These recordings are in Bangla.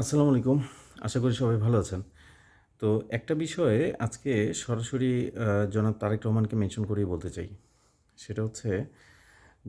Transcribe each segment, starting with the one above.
আসসালামু আলাইকুম। আশা করি সবাই ভালো আছেন। তো একটা বিষয়ে আজকে সরাসরি জনাব তারেক রহমানকে মেনশন করেই বলতে চাই। সেটা হচ্ছে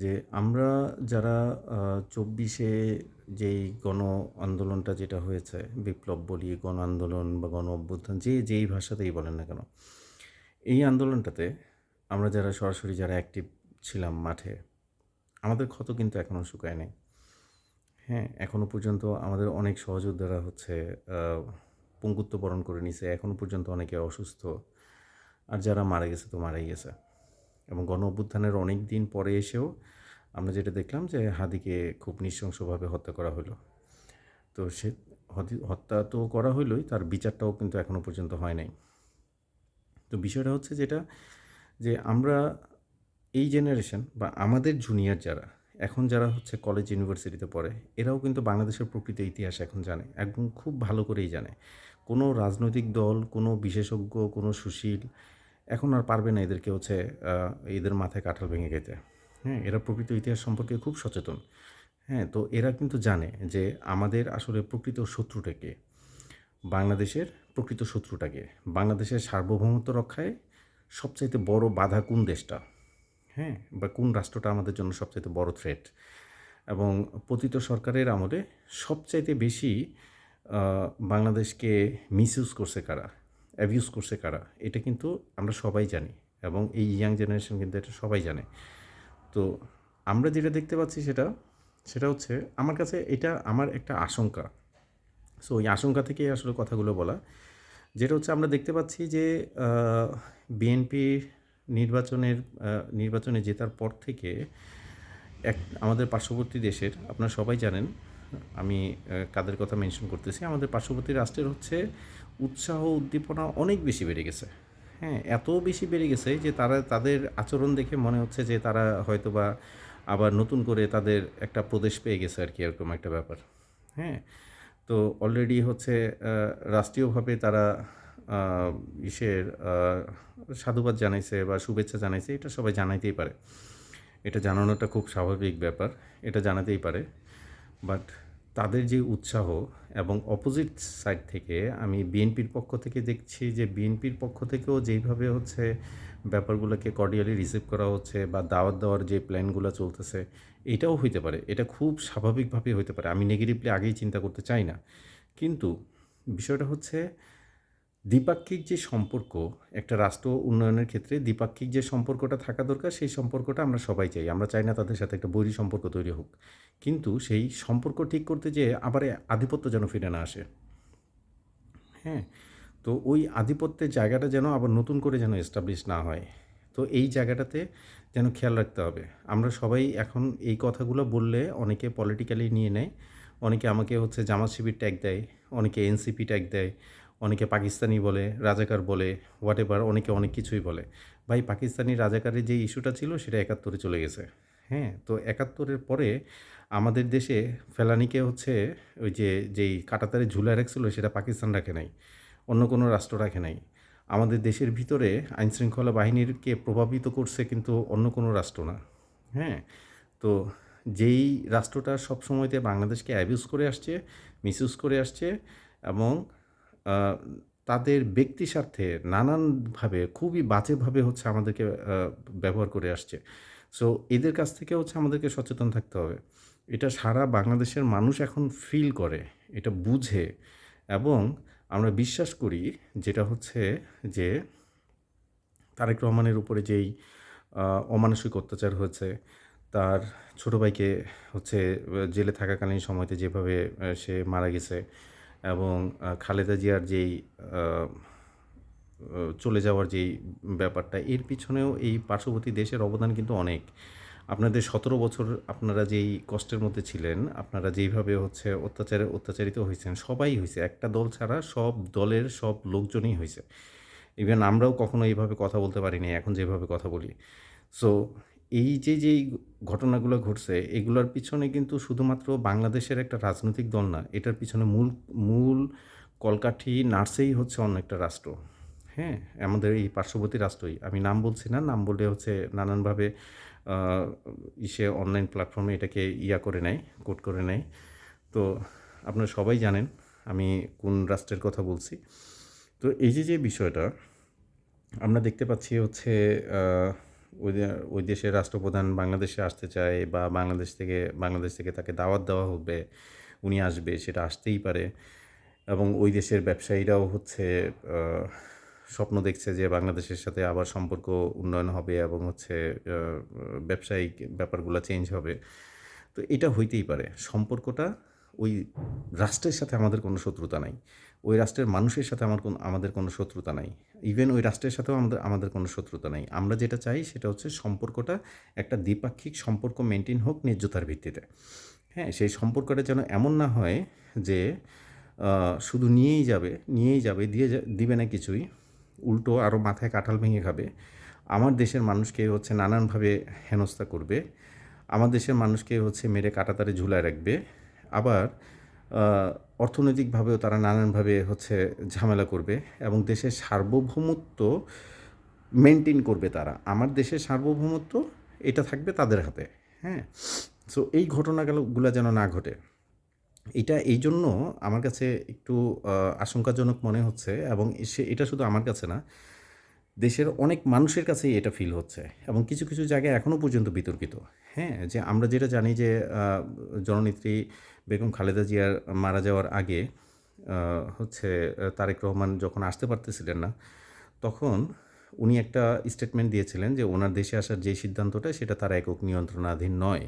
যে আমরা যারা চব্বিশে যেই গণ আন্দোলনটা যেটা হয়েছে, বিপ্লব বলি গণ আন্দোলন বা গণ অভ্যুত্থান, যে যেই ভাষাতেই বলেন না কেন, এই আন্দোলনটাতে আমরা যারা সরাসরি যারা অ্যাক্টিভ ছিলাম মাঠে, আমাদের ক্ষত কিন্তু এখনও শুকায় নাই। হ্যাঁ এখনও পর্যন্ত আমাদের অনেক সহযোদ্ধারা হচ্ছে পঙ্গুত্ব বরণ করে নিছে। এখনও পর্যন্ত অনেকে অসুস্থ। আর যারা মারা গেছে তো মারাই গেছে। এবং গণ অভ্যুত্থানের অনেক দিন পরে এসেও আমরা যেটা দেখলাম যে হাদিকে খুব নৃশংসভাবে হত্যা করা হলো তো সে হত্যা তো করা হইলই, তার বিচারটাও কিন্তু এখনও পর্যন্ত হয় নাই। তো বিষয়টা হচ্ছে যেটা, যে আমরা এই জেনারেশন বা আমাদের জুনিয়র যারা এখন যারা হচ্ছে কলেজ ইউনিভার্সিটিতে পড়ে, এরাও কিন্তু বাংলাদেশের প্রকৃত ইতিহাস এখন জানে, একদম খুব ভালো করেই জানে। কোনো রাজনৈতিক দল, কোনো বিশেষজ্ঞ, কোনো সুশীল এখন আর পারবে না এদেরকে হচ্ছে এদের মাথায় কাঁঠাল ভেঙে খেতে। হ্যাঁ এরা প্রকৃত ইতিহাস সম্পর্কে খুব সচেতন। হ্যাঁ তো এরা কিন্তু জানে যে আমাদের আসলে প্রকৃত শত্রুটাকে বাংলাদেশের প্রকৃত শত্রুটাকে বাংলাদেশের সার্বভৌমত্ব রক্ষায় সবচাইতে বড় বাধা কোন দেশটা? হ্যাঁ বা কোন রাষ্ট্রটা আমাদের জন্য সবচাইতে বড় থ্রেট এবং পতিত সরকারের আমলে সবচাইতে বেশি বাংলাদেশকে মিসইউজ করছে কারা? অ্যাবিউজ করছে কারা? এটা কিন্তু আমরা সবাই জানি এবং এই ইয়াং জেনারেশন কিন্তু এটা সবাই জানে। তো আমরা যেটা দেখতে পাচ্ছি সেটা সেটা হচ্ছে আমার কাছে এটা আমার একটা আশঙ্কা। সো ওই আশঙ্কা থেকেই আসলে কথাগুলো বলা। যেটা হচ্ছে আমরা দেখতে পাচ্ছি যে বিএনপি নির্বাচনের নির্বাচনে জেতার পর থেকে এক, আমাদের পার্শ্ববর্তী দেশের, আপনারা সবাই জানেন, আমি কাদের কথা মেনশন করতেছি, আমাদের পার্শ্ববর্তী রাষ্ট্রের হচ্ছে উৎসাহ উদ্দীপনা অনেক বেশি বেড়ে গেছে। হ্যাঁ এত বেশি বেড়ে গেছে যে তারা, তাদের আচরণ দেখে মনে হচ্ছে যে তারা হয়তো বা আবার নতুন করে তাদের একটা প্রদেশ পেয়ে গেছে আর কি, এরকম একটা ব্যাপার। হ্যাঁ তো অলরেডি হচ্ছে রাষ্ট্রীয়ভাবে তারা ইসের সাধুবাদ জানাইছে বা শুভেচ্ছা জানাইছে, এটা সবাই জানাইতেই পারে। এটা জানানোটা খুব স্বাভাবিক ব্যাপার, এটা জানাতেই পারে। বাট তাদের যে উৎসাহ এবং অপোজিট সাইড থেকে আমি বিএনপির পক্ষ থেকে দেখছি যে বিএনপির পক্ষ থেকেও যেইভাবে হচ্ছে ব্যাপারগুলোকে কর্ডিয়ালি রিসিভ করা হচ্ছে বা দাওয়াত দেওয়ার যে প্ল্যানগুলো চলতেছে, এটাও হইতে পারে। এটা খুব স্বাভাবিকভাবে হইতে পারে। আমি নেগেটিভলি আগেই চিন্তা করতে চাই না। কিন্তু বিষয়টা হচ্ছে দ্বিপাক্ষিক যে সম্পর্ক, একটা রাষ্ট্র উন্নয়নের ক্ষেত্রে দ্বিপাক্ষিক যে সম্পর্কটা থাকা দরকার, সেই সম্পর্কটা আমরা সবাই চাই। আমরা চাই না তাদের সাথে একটা বৈরী সম্পর্ক তৈরি হোক। কিন্তু সেই সম্পর্ক ঠিক করতে যেয়ে আবার আধিপত্য যেন ফিরে না আসে। হ্যাঁ তো ওই আধিপত্যের জায়গাটা যেন আবার নতুন করে যেন এস্টাবলিশ না হয়। তো এই জায়গাটাতে যেন খেয়াল রাখতে হবে। আমরা সবাই এখন এই কথাগুলো বললে অনেকে পলিটিক্যালি নিয়ে নেয়, অনেকে আমাকে হচ্ছে জামাত শিবির ট্যাগ দেয়, অনেকে এনসিপি ট্যাগ দেয় অনেকে পাকিস্তানি বলে, রাজাকার বলে হোয়াট এভার অনেকে অনেক কিছুই বলে। ভাই, পাকিস্তানি রাজাকারের যে ইস্যুটা ছিল সেটা একাত্তরে চলে গেছে। হ্যাঁ তো একাত্তরের পরে আমাদের দেশে ফেলানিকে হচ্ছে ওই যে, যেই কাটাতারে ঝুলে রাখছিল সেটা পাকিস্তান রাখে নাই, অন্য কোনো রাষ্ট্র রাখে নাই। আমাদের দেশের ভিতরে আইনশৃঙ্খলা বাহিনীরকে প্রভাবিত করছে কিন্তু অন্য কোনো রাষ্ট্র না। হ্যাঁ তো যেই রাষ্ট্রটা সবসময়তে বাংলাদেশকে অ্যাবিউজ করে আসছে মিসইউজ করে আসছে এবং তাদের ব্যক্তি স্বার্থে নানানভাবে, খুবই বাজেভাবে হচ্ছে আমাদেরকে ব্যবহার করে আসছে। সো এদের কাছ থেকে হচ্ছে আমাদেরকে সচেতন থাকতে হবে। এটা সারা বাংলাদেশের মানুষ এখন ফিল করে, এটা বুঝে। এবং আমরা বিশ্বাস করি যেটা হচ্ছে যে তারেক রহমানের উপরে যেই অমানসিক অত্যাচার হয়েছে, তার ছোট ভাইকে হচ্ছে জেলে থাকাকালীন সময়তে যেভাবে সে মারা গেছে এবং খালেদা জিয়ার যেই চলে যাওয়ার যেই ব্যাপারটা, এর পিছনেও এই পার্শ্ববর্তী দেশের অবদান কিন্তু অনেক। আপনাদের সতেরো বছর আপনারা যেই কষ্টের মধ্যে ছিলেন, আপনারা যেইভাবে হচ্ছে অত্যাচারে, অত্যাচারিত হয়েছেন, সবাই হয়েছে। একটা দল ছাড়া সব দলের সব লোকজনই হয়েছে। ইভেন আমরাও কখনো এইভাবে কথা বলতে পারিনি, এখন যেভাবে কথা বলি। সো এই যে যেই ঘটনাগুলো ঘটছে, এগুলোর পিছনে কিন্তু শুধুমাত্র বাংলাদেশের একটা রাজনৈতিক দল না, এটার পিছনে মূল মূল কলকাঠি নার্সেই হচ্ছে অন্য একটা রাষ্ট্র। হ্যাঁ আমাদের এই পার্শ্ববর্তী রাষ্ট্রই। আমি নাম বলছি না, নাম বলে হচ্ছে নানানভাবে ইসে অনলাইন প্ল্যাটফর্মে এটাকে ইয়া করে নেয়, কোড করে নেয়। তো আপনারা সবাই জানেন, আমি কোন রাষ্ট্রের কথা বলছি। তো এই যে যে বিষয়টা, আমরা দেখতে পাচ্ছি হচ্ছে ওই ওই দেশের রাষ্ট্রপ্রধান বাংলাদেশে আসতে চায় বা বাংলাদেশ থেকে বাংলাদেশ থেকে তাকে দাওয়াত দেওয়া হবে, উনি আসবে, সেটা আসতেই পারে। এবং ওই দেশের ব্যবসায়ীরাও হচ্ছে স্বপ্ন দেখছে যে বাংলাদেশের সাথে আবার সম্পর্ক উন্নয়ন হবে এবং হচ্ছে ব্যবসায়িক ব্যাপারগুলো চেঞ্জ হবে। তো এটা হইতেই পারে। সম্পর্কটা ওই রাষ্ট্রের সাথে আমাদের কোনো শত্রুতা নাই। ওই রাষ্ট্রের মানুষের সাথে আমার কোনো, আমাদের কোনো শত্রুতা নাই। ইভেন ওই রাষ্ট্রের সাথেও আমাদের আমাদের কোনো শত্রুতা নাই। আমরা যেটা চাই সেটা হচ্ছে সম্পর্কটা একটা দ্বিপাক্ষিক সম্পর্ক মেনটেন হোক ন্যায্যতার ভিত্তিতে। হ্যাঁ সেই সম্পর্কটা যেন এমন না হয় যে শুধু নিয়েই যাবে নিয়েই যাবে, দিয়ে দিবে না কিছুই। উল্টো আরও মাথায় কাঁঠাল ভেঙে খাবে। আমার দেশের মানুষকে হচ্ছে নানানভাবে হেনস্থা করবে। আমার দেশের মানুষকে হচ্ছে মেরে কাটাতারে ঝুলায় রাখবে। আবার অর্থনৈতিকভাবেও তারা নানানভাবে হচ্ছে ঝামেলা করবে এবং দেশের সার্বভৌমত্ব মেনটেন করবে তারা। আমার দেশের সার্বভৌমত্ব এটা থাকবে তাদের হাতে হ্যাঁ? সো এই ঘটনাগুলো যেন না ঘটে। এটা এই জন্য আমার কাছে একটু আশঙ্কাজনক মনে হচ্ছে এবং সে, এটা শুধু আমার কাছে না, দেশের অনেক মানুষের কাছেই এটা ফিল হচ্ছে এবং কিছু কিছু জায়গায় এখনও পর্যন্ত বিতর্কিত হ্যাঁ? যে আমরা যেটা জানি যে জননেত্রী বেগম খালেদা জিয়ার মারা যাওয়ার আগে হচ্ছে তারেক রহমান যখন আসতে পারতেছিলেন না, তখন উনি একটা স্টেটমেন্ট দিয়েছিলেন যে ওনার দেশে আসার যে সিদ্ধান্তটা, সেটা তার একক নিয়ন্ত্রণাধীন নয়।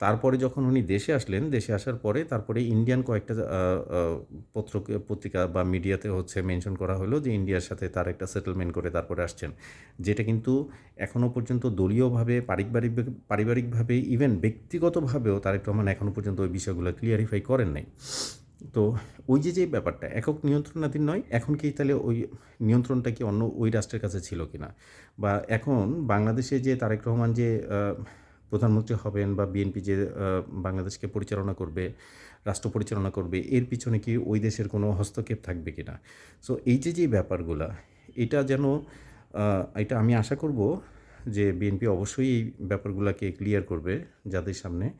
তারপরে যখন উনি দেশে আসলেন, দেশে আসার পরে তারপরে ইন্ডিয়ান কয়েকটা পত্র পত্রিকা বা মিডিয়াতে হচ্ছে মেনশন করা হলো যে ইন্ডিয়ার সাথে তার একটা সেটেলমেন্ট করে তারপরে আসছেন। যেটা কিন্তু এখনও পর্যন্ত দলীয়ভাবে, পারিবারিক, পারিবারিকভাবে ইভেন ব্যক্তিগতভাবেও তারেক রহমান এখনও পর্যন্ত ওই বিষয়গুলো ক্লিয়ারিফাই করেন নাই। তো ওই যে যে ব্যাপারটা, একক নিয়ন্ত্রণাধীন নয়, এখন কি তাহলে ওই নিয়ন্ত্রণটা কি অন্য ওই রাষ্ট্রের কাছে ছিল কি না বা এখন বাংলাদেশে যে তারেক রহমান যে প্রধানমন্ত্রী হবেন বা বিএনপি যে বাংলাদেশকে পরিচালনা করবে, রাষ্ট্র পরিচালনা করবে, এর পিছনে কি ওই দেশের কোনো হস্তক্ষেপ থাকবে কি না সো এই যে যে ব্যাপারগুলা, এটা যেন এটা আমি আশা করব যে বিএনপি অবশ্যই এই ব্যাপারগুলোকে ক্লিয়ার করবে যাদের সামনে।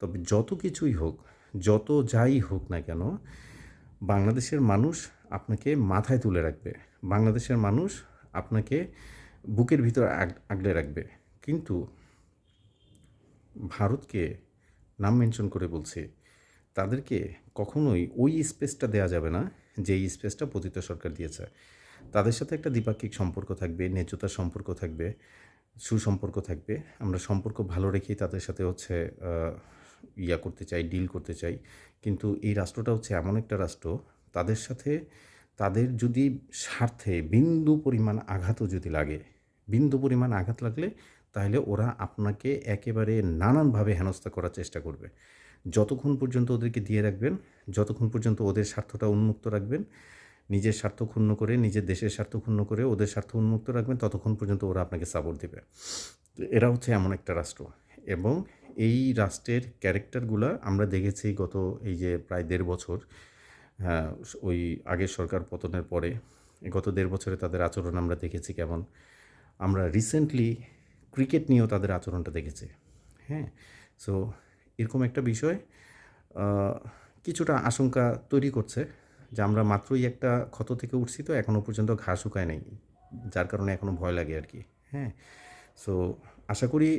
তবে যত কিছুই হোক, যত যাই হোক না কেন, বাংলাদেশের মানুষ আপনাকে মাথায় তুলে রাখবে। বাংলাদেশের মানুষ আপনাকে বুকের ভিতর আগ- আগলে রাখবে। কিন্তু ভারতকে নাম মেনশন করে বলছে, তাদেরকে কখনোই ওই স্পেসটা দেওয়া যাবে না যে স্পেসটা পতিত সরকার দিয়েছে। তাদের সাথে একটা দ্বিপাক্ষিক সম্পর্ক থাকবে, ন্যায্যতার সম্পর্ক থাকবে, সুসম্পর্ক থাকবে। আমরা সম্পর্ক ভালো রেখেই তাদের সাথে হচ্ছে ইয়া করতে চাই ডিল করতে চাই। কিন্তু এই রাষ্ট্রটা হচ্ছে এমন একটা রাষ্ট্র, তাদের সাথে তাদের যদি স্বার্থে বিন্দু পরিমাণ আঘাতও যদি লাগে, বিন্দু পরিমাণ আঘাত লাগলে তাহলে ওরা আপনাকে একেবারে নানানভাবে হেনস্থা করার চেষ্টা করবে। যতক্ষণ পর্যন্ত ওদেরকে দিয়ে রাখবেন, যতক্ষণ পর্যন্ত ওদের স্বার্থটা উন্মুক্ত রাখবেন, নিজের স্বার্থ ক্ষুণ্ণ করে, নিজের দেশের স্বার্থ ক্ষুণ্ণ করে ওদের স্বার্থ উন্মুক্ত রাখবেন, ততক্ষণ পর্যন্ত ওরা আপনাকে সাপোর্ট দেবে। তো এরা হচ্ছে এমন একটা রাষ্ট্র এবং এই রাষ্ট্রের ক্যারেক্টারগুলো আমরা দেখেছি গত এই যে প্রায় দেড় বছর ওই আগের সরকার পতনের পরে, গত দেড় বছরে তাদের আচরণ আমরা দেখেছি কেমন। আমরা রিসেন্টলি ক্রিকেট নিয়েও তাদের আচরণটা দেখেছে। হ্যাঁ সো এরকম একটা বিষয় কিছুটা আশঙ্কা তৈরি করছে যে আমরা মাত্রই একটা ক্ষত থেকে উঠছি তো এখনও পর্যন্ত ঘা শুকায় নাই, যার কারণে এখনও ভয় লাগে আর কি। হ্যাঁ সো আশা করি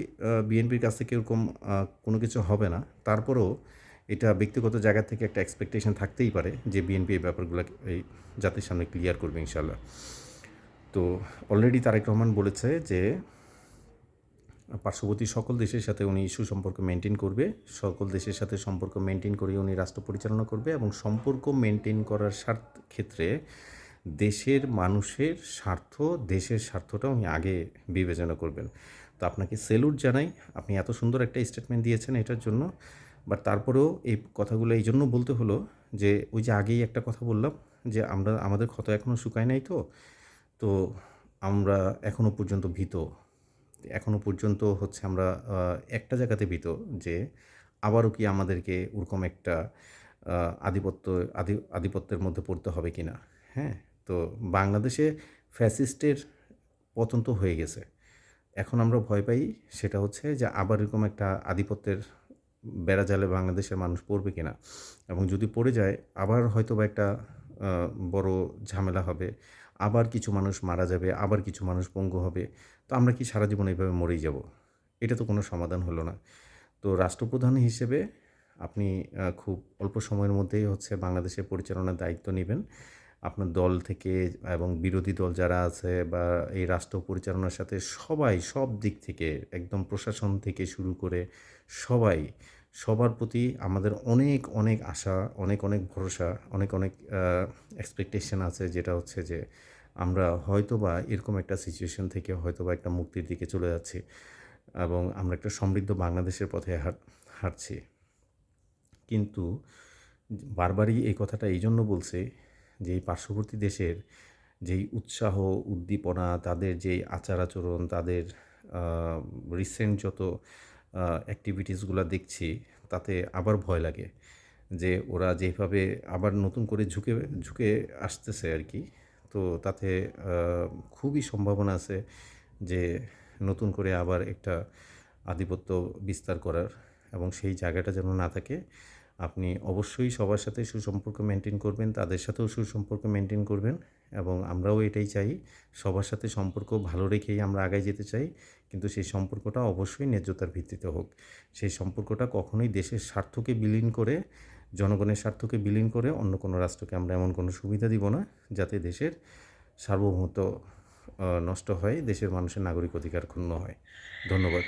বিএনপির কাছ থেকে এরকম কোনো কিছু হবে না। তারপরেও এটা ব্যক্তিগত জায়গা থেকে একটা এক্সপেকটেশন থাকতেই পারে যে বিএনপি এই ব্যাপারগুলো এই জাতির সামনে ক্লিয়ার করবে ইনশাল্লাহ তো অলরেডি তারেক রহমান বলেছে যে পার্শ্ববর্তী সকল দেশের সাথে উনি সুসম্পর্ক মেনটেন করবে, সকল দেশের সাথে সম্পর্ক মেনটেন করে উনি রাষ্ট্র পরিচালনা করবে এবং সম্পর্ক মেনটেন করার স্বার্থ ক্ষেত্রে দেশের মানুষের স্বার্থ, দেশের স্বার্থটা উনি আগে বিবেচনা করবেন। তো আপনাকে সেলুট জানাই। আপনি এত সুন্দর একটা স্টেটমেন্ট দিয়েছেন এটার জন্য। বাট তারপরেও এই কথাগুলো, এই জন্য বলতে হলো যে, ওই যে আগেই একটা কথা বললাম যে, আমরা, আমাদের ক্ষত এখনও শুকায় নাই তো। তো আমরা এখনও পর্যন্ত ভীত। এখনও পর্যন্ত হচ্ছে আমরা একটা জায়গাতে ভীত যে আবারও কি আমাদেরকে ওরকম একটা আধিপত্য, আধি, আধিপত্যের মধ্যে পড়তে হবে কি না হ্যাঁ তো বাংলাদেশে ফ্যাসিস্টের পতন তো হয়ে গেছে। এখন আমরা ভয় পাই সেটা হচ্ছে যে আবার এরকম একটা আধিপত্যের বেড়া জালে বাংলাদেশের মানুষ পড়বে কিনা? এবং যদি পড়ে যায়, আবার হয়তো বা একটা বড় ঝামেলা হবে। আবার কিছু মানুষ মারা যাবে, আবার কিছু মানুষ পঙ্গু হবে, তো আমরা কি সারা জীবন এইভাবে মরেই যাব? এটা তো কোনো সমাধান হলো না। তো রাষ্ট্রপ্রধান হিসেবে আপনি খুব অল্প সময়ের মধ্যেই হচ্ছে বাংলাদেশের পরিচালনার দায়িত্ব নেবেন। আপনার দল থেকে এবং বিরোধী দল যারা আছে বা এই রাষ্ট্র পরিচালনার সাথে সবাই সব দিক থেকে, একদম প্রশাসন থেকে শুরু করে সবাই সবার প্রতি আমাদের অনেক অনেক আশা, অনেক অনেক ভরসা, অনেক অনেক এক্সপেকটেশন আছে যেটা হচ্ছে যে আমরা হয়তো বা এরকম একটা সিচুয়েশন থেকে হয়তো বা একটা মুক্তির দিকে চলে যাচ্ছি এবং আমরা একটা সমৃদ্ধ বাংলাদেশের পথে হাঁট, হাঁটছি। কিন্তু বারবারই এই কথাটা এই জন্য বলছে যে এই পার্শ্ববর্তী দেশের যেই উৎসাহ, উদ্দীপনা, তাদের যেই আচার আচরণ তাদের রিসেন্ট যত অ্যাক্টিভিটিসগুলো দেখছি, তাতে আবার ভয় লাগে যে ওরা যেভাবে আবার নতুন করে ঝুঁকে ঝুঁকে আসতেছে আর কি। তো তাতে খুবই সম্ভাবনা আছে যে নতুন করে আবার একটা আধিপত্য বিস্তার করার এবং সেই জায়গাটা যেন না থাকে। আপনি অবশ্যই সবার সাথে সুসম্পর্ক মেনটেন করবেন, তাদের সাথেও সুসম্পর্ক মেনটেন করবেন। এবং আমরাও এটাই চাই, সবার সাথে সম্পর্ক ভালো রেখেই আমরা আগায় যেতে চাই, কিন্তু সেই সম্পর্কটা অবশ্যই ন্যায্যতার ভিত্তিতে হোক। সেই সম্পর্কটা কখনোই দেশের স্বার্থকে বিলীন করে, জনগণের স্বার্থকে বিলীন করে অন্য কোনো রাষ্ট্রকে আমরা এমন কোনো সুবিধা দিব না, যাতে দেশের সার্বভৌমত্ব নষ্ট হয়, দেশের মানুষের নাগরিক অধিকার ক্ষুণ্ণ হয়। ধন্যবাদ।